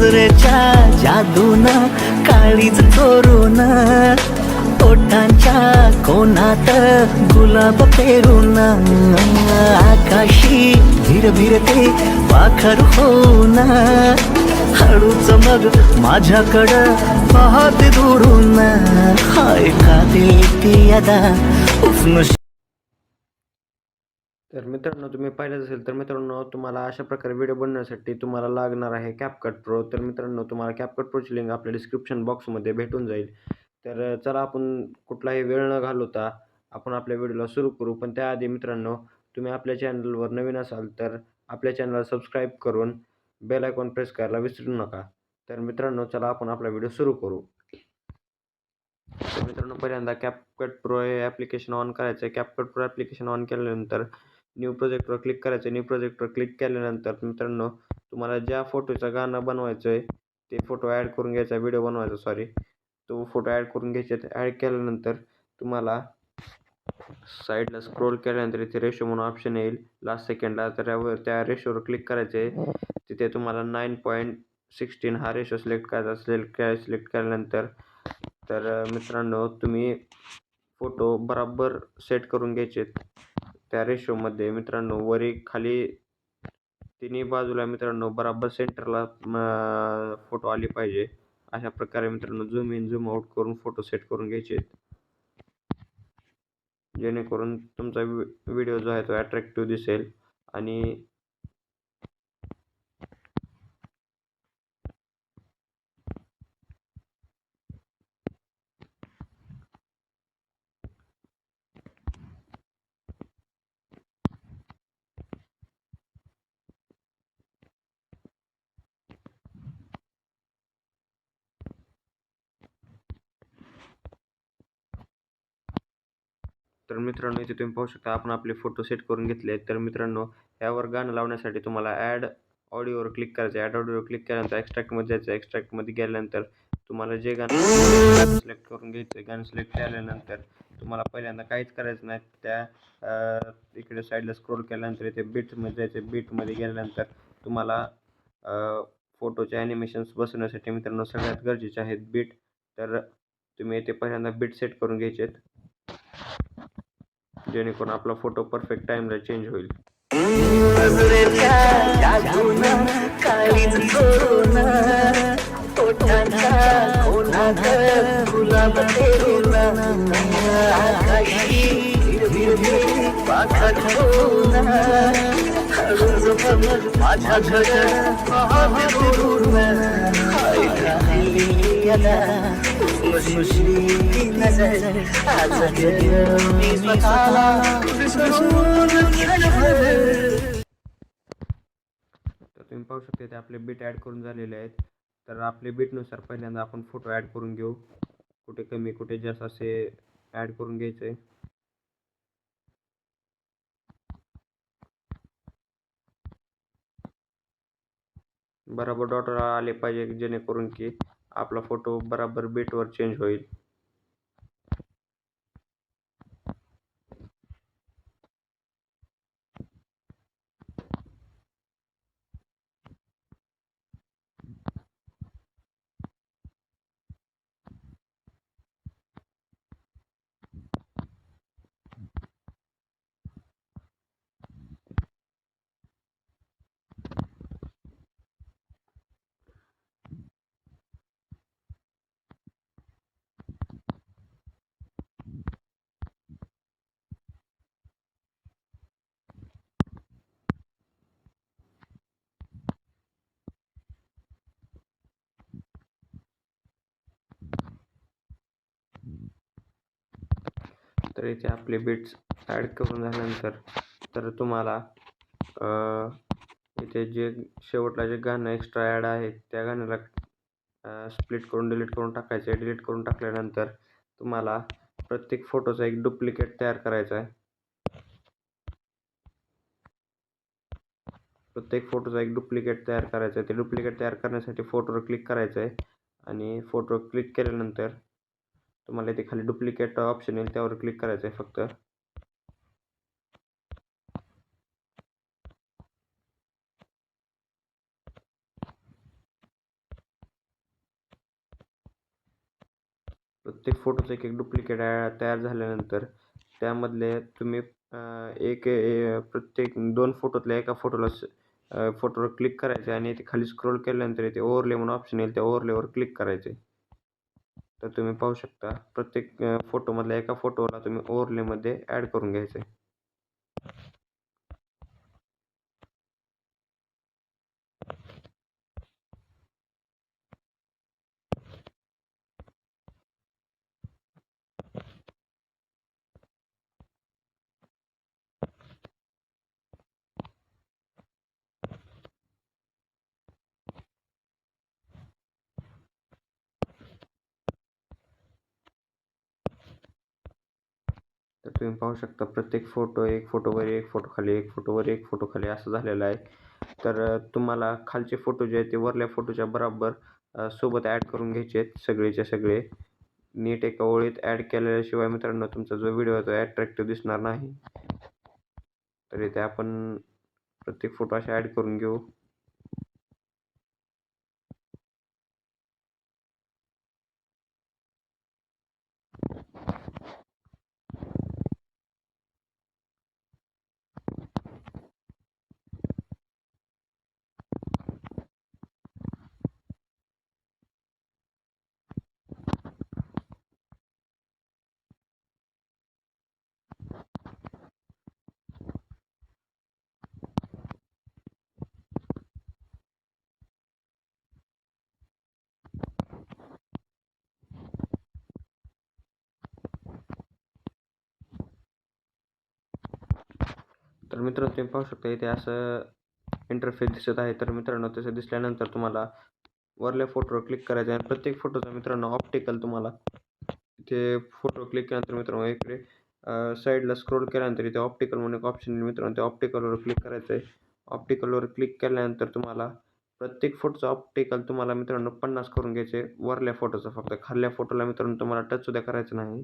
नजरेच्या जादून काळीच चोरून ओठांच्या कोणात गुलाब पेरून आकाशी भिर भिरते पाखर होऊन हळूच मग माझ्याकडं पाहते दुरून हाय का ती अदा उफन तर मित्रांनो तुम्ही पाहिलंच असेल तर मित्रांनो तुम्हाला अशा प्रकारे व्हिडिओ बनवण्यासाठी तुम्हाला लागणार आहे कॅपकट प्रो तर मित्रांनो तुम्हाला कॅपकट प्रोची लिंक आपल्या डिस्क्रिप्शन बॉक्समध्ये भेटून जाईल. तर चला आपण कुठलाही वेळ न घालवता आपण आपल्या व्हिडिओला सुरू करू. पण त्याआधी मित्रांनो तुम्ही आपल्या चॅनलवर नवीन असाल तर आपल्या चॅनलला सबस्क्राईब करून बेल आयकॉन प्रेस करायला विसरू नका. तर मित्रांनो चला आपण आपला व्हिडिओ सुरू करू. तर मित्रांनो पहिल्यांदा कॅपकट प्रो हे ॲप्लिकेशन ऑन करायचं आहे कॅपकट प्रो ॲप्लिकेशन ऑन केल्यानंतर न्यू प्रोजेक्टवर क्लिक करायचं. न्यू प्रोजेक्टवर क्लिक केल्यानंतर मित्रांनो तुम्हाला ज्या फोटोचं गाणं बनवायचं आहे ते फोटो ॲड करून घ्यायचा व्हिडिओ बनवायचा सॉरी तो फोटो ॲड करून घ्यायचे ॲड केल्यानंतर तुम्हाला साईडला स्क्रोल केल्यानंतर इथे रेशो म्हणून ऑप्शन येईल. लास्ट सेकंडला तर त्यावर त्या रेशोवर क्लिक करायचे तिथे तुम्हाला नाईन पॉईंट सिक्स्टीन हा रेशो सिलेक्ट करायचा सिलेक्ट काय सिलेक्ट केल्यानंतर तर मित्रांनो तुम्ही फोटो बराबर सेट करून घ्यायचे त्या रेशोमध्ये मित्रांनो वरी खाली तिन्ही बाजूला मित्रांनो बराबर सेंटरला फोटो आले पाहिजे. अशा प्रकारे मित्रांनो झूम इन झूम आउट करून फोटो सेट करून घ्यायचे. जेणेकरून तुमचा व्हिडिओ जो आहे तो अट्रॅक्टिव्ह दिसेल. आणि तर मित्रांनो इथे तुम्ही पाहू शकता आपण आपले फोटो सेट करून घेतले आहेत. तर मित्रांनो यावर गाणं लावण्यासाठी तुम्हाला ॲड ऑडिओवर क्लिक करायचं ॲड ऑडिओवर क्लिक केल्यानंतर एक्स्ट्रॅक्टमध्ये जायचं एक्स्ट्रॅक्टमध्ये गेल्यानंतर तुम्हाला जे गाणं सिलेक्ट करून घ्यायचं गाणं सिलेक्ट केल्यानंतर तुम्हाला पहिल्यांदा काहीच करायचं नाही. त्या इकडे साईडला स्क्रोल केल्यानंतर इथे बीटमध्ये जायचं बीटमध्ये गेल्यानंतर तुम्हाला फोटोचे ॲनिमेशन्स बसवण्यासाठी मित्रांनो सगळ्यात गरजेचे आहेत बीट तर तुम्ही इथे पहिल्यांदा बीट सेट करून घ्यायचे आहेत. जेणेकरून आपला फोटो परफेक्ट टाईमला चेंज होईल. नजरेच्या जादून गुलाब माझ्या तर तुम्ही पाहू शकता ते आपले बीट ॲड करून झालेले आहेत. तर आपले बीटनुसार पहिल्यांदा आपण फोटो ॲड करून घेऊ. कुठे कमी कुठे जास्त असे ॲड करून घ्यायचे. बराबर डॉट आले पाहिजे जेणेकरून की आपला फोटो बराबर बीटवर चेंज होईल. तर इथे आपले बिट्स ॲड करून झाल्यानंतर तर तुम्हाला इथे जे शेवटला जे गाणं एक्स्ट्रा ॲड आहे त्या गाण्याला स्प्लिट करून डिलीट करून टाकायचं. आहे डिलीट करून टाकल्यानंतर तुम्हाला प्रत्येक फोटोचा एक डुप्लिकेट तयार करायचा आहे. प्रत्येक फोटोचा एक डुप्लिकेट तयार करायचा आहे. ते डुप्लिकेट तयार करण्यासाठी फोटोवर क्लिक करायचं आहे. आणि फोटो क्लिक केल्यानंतर तुम्हाला ते खाली डुप्लिकेट ऑप्शन येईल त्यावर क्लिक करायचं आहे फक्त. प्रत्येक फोटोचं एक एक डुप्लिकेट तयार झाल्यानंतर त्यामधले तुम्ही एक प्रत्येक दोन फोटोतल्या एका फोटोला फोटोवर क्लिक करायचे आणि ते खाली स्क्रोल केल्यानंतर ते ओव्हरले म्हणून ऑप्शन येईल त्या ओव्हरलेवर क्लिक करायचे तर तुम्ही पाहू शकता प्रत्येक फोटोमधल्या एका फोटोला तुम्ही ओवरलेमध्ये ॲड करून घ्यायचं आहे तर तुम्ही पाहू शकता प्रत्येक फोटो एक फोटोवर एक फोटो खाली एक फोटोवर एक फोटो खाली असं झालेलं आहे. तर तुम्हाला खालचे फोटो जे आहेत ते वरल्या फोटोच्या बरोबर सोबत ॲड करून घ्यायचे आहेत सगळेच्या सगळे. नीट एका ओळीत ॲड केल्याशिवाय मित्रांनो तुमचा जो व्हिडिओ आहे तो ॲट्रॅक्टिव्ह दिसणार नाही. तर इथे आपण प्रत्येक फोटो असे ॲड करून घेऊ. तर मित्रांनो तुम्ही पाहू शकता इथे असं इंटरफेस दिसत आहे. तर मित्रांनो तसं दिसल्यानंतर तुम्हाला वरल्या फोटोवर क्लिक करायचं आहे आणि प्रत्येक फोटोचा मित्रांनो ऑप्टिकल तुम्हाला इथे फोटो क्लिक केल्यानंतर मित्रांनो इकडे साईडला स्क्रोल केल्यानंतर इथे ऑप्टिकल म्हणून एक ऑप्शन मित्रांनो. त्या ऑप्टिकलवर क्लिक करायचं आहे ऑप्टिकलवर क्लिक केल्यानंतर तुम्हाला प्रत्येक फोटोचा ऑप्टिकल तुम्हाला मित्रांनो पन्नास करून घ्यायचे वरल्या फोटोचा फक्त. खाल्ल्या फोटोला मित्रांनो तुम्हाला टच सुद्धा करायचं नाही.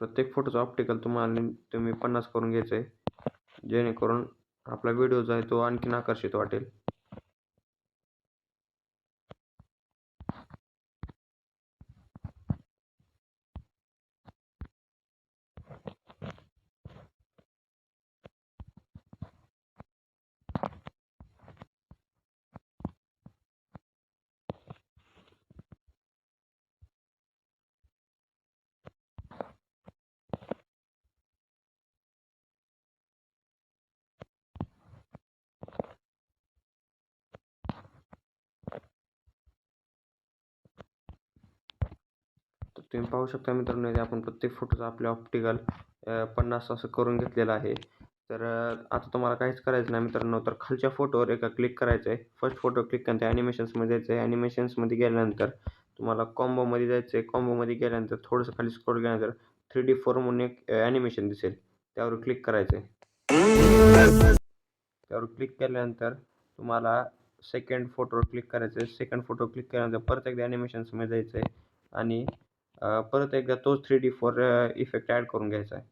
प्रत्येक फोटोचा ऑप्टिकल तुम्हाला तुम्ही पन्नास करून घ्यायचं आहे जेणेकरून आपला व्हिडिओ जो आहे तो आणखीन आकर्षित वाटेल. तुम्ही पाहू शकता मित्रांनो इथे आपण प्रत्येक फोटोचा आपल्या ऑप्टिकल पन्नास असं करून घेतलेलं आहे. तर आता तुम्हाला काहीच करायचं नाही मित्रांनो तर खालच्या फोटोवर एका क्लिक करायचं आहे. फर्स्ट फोटो क्लिक करते ॲनिमेशन्समध्ये जायचं आहे. ॲनिमेशन्समध्ये गेल्यानंतर तुम्हाला कॉम्बोमध्ये जायचं आहे. कॉम्बोमध्ये गेल्यानंतर थोडंसं खाली स्क्रोल गेल्यानंतर थ्री डी फोर म्हणून एक ॲनिमेशन दिसेल. त्यावर क्लिक करायचं आहे. त्यावर क्लिक केल्यानंतर तुम्हाला सेकंड फोटोवर क्लिक करायचं आहे. सेकंड फोटो क्लिक केल्यानंतर परत एकदा ॲनिमेशन्समध्ये जायचं आहे. आणि परत एकदा तोच three D four effect add करून घ्यायचा आहे.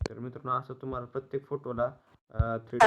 तर मित्रांनो असं तुम्हाला प्रत्येक फोटोला थ्री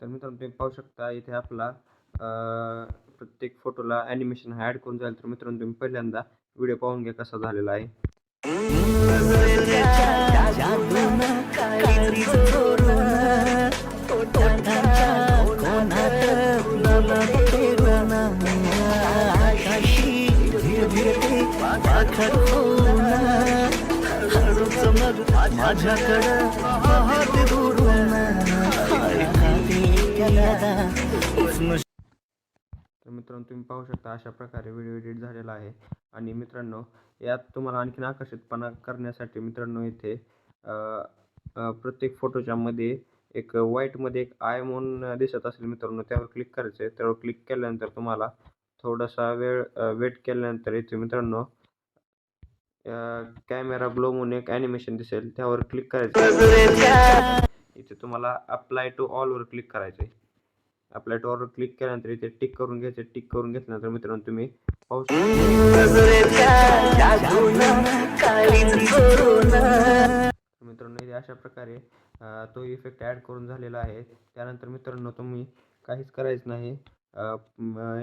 तर मित्रांनो तुम्ही पाहू शकता इथे आपला प्रत्येक फोटोला ॲनिमेशन हा ॲड करून जाईल. तर मित्रांनो तुम्ही पहिल्यांदा व्हिडिओ पाहून घ्या कसा झालेला आहे. माझ्याकडं हात दुरून मित्रांनो तुम्ही पाहू शकता अशा प्रकारे व्हिडिओ एडिट झालेला आहे. आणि मित्रांनो यात तुम्हाला आणखीन आकर्षितपणा करण्यासाठी मित्रांनो इथे प्रत्येक फोटोच्या मध्ये एक व्हाईटमध्ये एक आय म्हणून दिसत असेल मित्रांनो त्यावर क्लिक करायचं आहे त्यावर क्लिक केल्यानंतर तुम्हाला थोडासा वेळ वेट केल्यानंतर इथे मित्रांनो कॅमेरा ग्लो म्हणून एक ॲनिमेशन दिसेल त्यावर क्लिक करायचं. आहे. इथे तुम्हाला अप्लाय टू ऑलवर क्लिक करायचं आहे अप्लाय टू ऑलवर क्लिक केल्यानंतर इथे टिक करून घ्यायचं. टिक करून घेतल्यानंतर मित्रांनो तुम्ही पाहू शकता. मित्रांनो इथे अशा प्रकारे तो इफेक्ट ॲड करून झालेला आहे. त्यानंतर मित्रांनो तुम्ही काहीच करायचं नाही.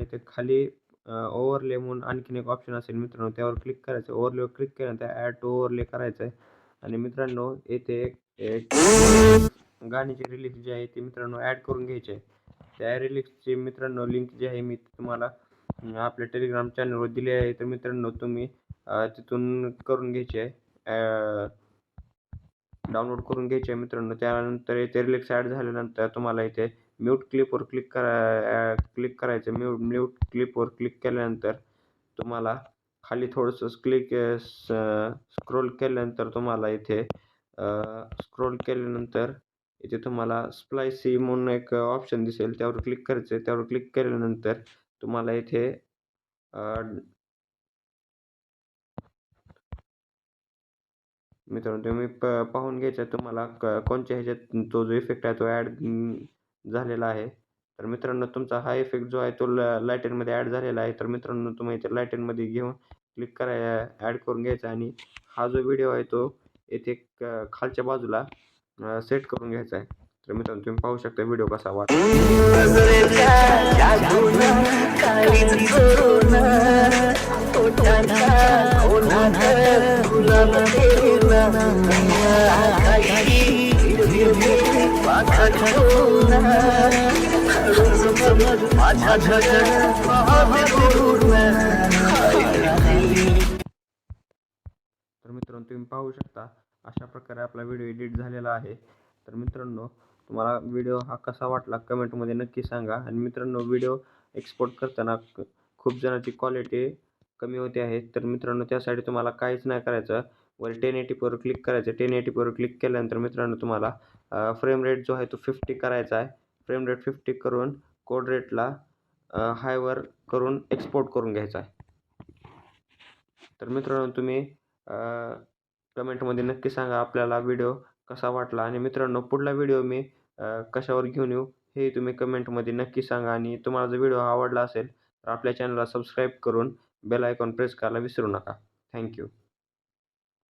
इथे खाली ओव्हरले म्हणून आणखीन एक ऑप्शन असेल मित्रांनो त्यावर क्लिक करायचं. ओव्हरलेवर क्लिक केल्यानंतर ॲड टू ओव्हरले करायचं आहे आणि मित्रांनो येथे एक एक गाण्याची रिलीज जी आहे ती मित्रांनो ॲड करून घ्यायची आहे. त्या रिलिक्सची मित्रांनो लिंक जी आहे मी तुम्हाला आपल्या टेलिग्राम चॅनलवर दिली आहे. तर मित्रांनो तुम्ही तिथून करून घ्यायची आहे. डाउनलोड करून घ्यायची आहे मित्रांनो. त्यानंतर येथे रिलिक्स ॲड झाल्यानंतर तुम्हाला इथे म्यूट क्लिपवर क्लिक करा क्लिक करायचं. म्यूट म्यूट क्लिपवर क्लिक केल्यानंतर तुम्हाला खाली थोडंसं क्लिक स्क्रोल केल्यानंतर तुम्हाला इथे स्क्रोल केल्यानंतर इथे तुम्हाला स्प्लायसी म्हणून एक ऑप्शन दिसेल. त्यावर क्लिक करायचं. आहे त्यावर क्लिक केल्यानंतर तुम्हाला इथे मित्रांनो तुम्ही प पाहून घ्यायचा तुम्हाला क कोणत्या ह्याच्यात तो जो इफेक्ट आहे तो ॲड झालेला आहे. तर मित्रांनो तुमचा हा इफेक्ट जो आहे तो ल लायटनमध्ये ॲड झालेला आहे. तर मित्रांनो तुम्ही इथे लायटेनमध्ये घेऊन क्लिक कराय ॲड करून घ्यायचा आणि हा जो व्हिडिओ आहे तो येथे खालच्या बाजूला सेट करून घ्यायचा आहे. तर मित्रांनो तुम्ही पाहू शकता व्हिडिओ कसा वाटतो तर मित्रांनो तुम्ही पाहू शकता अशा प्रकारे आपला व्हिडिओ एडिट झालेला आहे. तर मित्रांनो तुम्हाला व्हिडिओ हा कसा वाटला कमेंटमध्ये नक्की सांगा. आणि मित्रांनो व्हिडिओ एक्सपोर्ट करताना खूप जणांची क्वालिटी कमी होते आहे. तर मित्रांनो त्यासाठी तुम्हाला काहीच नाही करायचं. वर टेन एटीपीवर क्लिक करायचं. आहे टेन एटीपीवर क्लिक केल्यानंतर मित्रांनो तुम्हाला फ्रेम रेट जो आहे तो फिफ्टी करायचा आहे. फ्रेम रेट फिफ्टी करून कोड रेटला हायवर करून एक्सपोर्ट करून घ्यायचा आहे. तर मित्रांनो तुम्ही कमेंटमध्ये नक्की सांगा आपल्याला व्हिडिओ कसा वाटला आणि मित्रांनो पुढला व्हिडिओ मी कशावर घेऊन येऊ हे तुम्ही कमेंटमध्ये नक्की सांगा. आणि तुम्हाला जर व्हिडिओ आवडला असेल तर आपल्या चॅनलला सबस्क्राईब करून बेल आयकॉन प्रेस करायला विसरू नका. थँक्यू